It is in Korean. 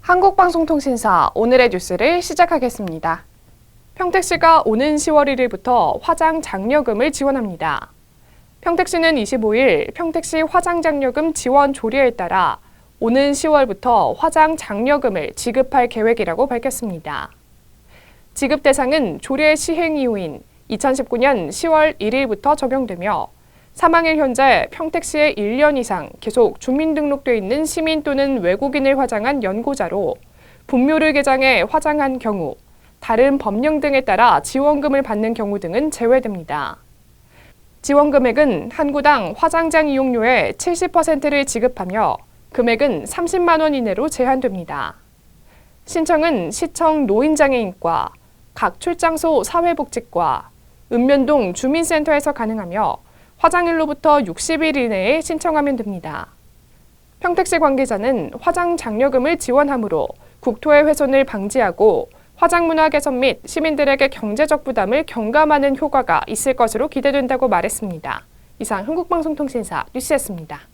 한국방송통신사 오늘의 뉴스를 시작하겠습니다. 평택시가 오는 10월 1일부터 화장 장려금을 지원합니다. 평택시는 25일 평택시 화장 장려금 지원 조례에 따라 오는 10월부터 화장 장려금을 지급할 계획이라고 밝혔습니다. 지급 대상은 조례 시행 이후인 2019년 10월 1일부터 적용되며 사망일 현재 평택시에 1년 이상 계속 주민등록돼 있는 시민 또는 외국인을 화장한 연고자로 분묘를 개장해 화장한 경우 다른 법령 등에 따라 지원금을 받는 경우 등은 제외됩니다. 지원 금액은 한 구당 화장장 이용료의 70%를 지급하며 금액은 30만 원 이내로 제한됩니다. 신청은 시청 노인장애인과 각 출장소 사회복지과 읍면동 주민센터에서 가능하며 화장일로부터 60일 이내에 신청하면 됩니다. 평택시 관계자는 화장 장려금을 지원하므로 국토의 훼손을 방지하고 화장 문화 개선 및 시민들에게 경제적 부담을 경감하는 효과가 있을 것으로 기대된다고 말했습니다. 이상 흥국방송통신사 뉴스였습니다.